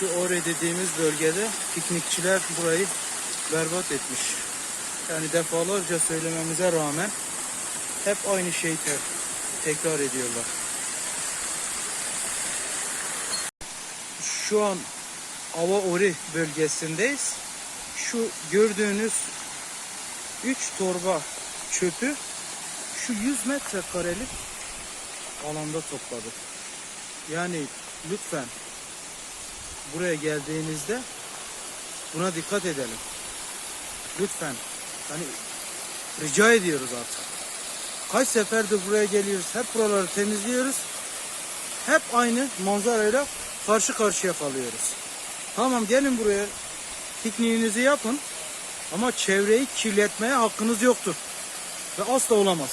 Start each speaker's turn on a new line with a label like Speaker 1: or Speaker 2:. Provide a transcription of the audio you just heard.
Speaker 1: şu Ore dediğimiz bölgede piknikçiler burayı berbat etmiş. Yani defalarca söylememize rağmen hep aynı şey tercih tekrar ediyorlar. Şu an Ava Ori bölgesindeyiz. Şu gördüğünüz 3 torba çöpü şu 100 metrekarelik alanda topladık. Yani lütfen buraya geldiğinizde buna dikkat edelim. Lütfen. Hani rica ediyoruz artık. Kaç seferdir buraya geliyoruz. Hep buraları temizliyoruz. Hep aynı manzarayla karşı karşıya kalıyoruz. Tamam gelin buraya pikniğinizi yapın. Ama çevreyi kirletmeye hakkınız yoktur. Ve asla olamaz.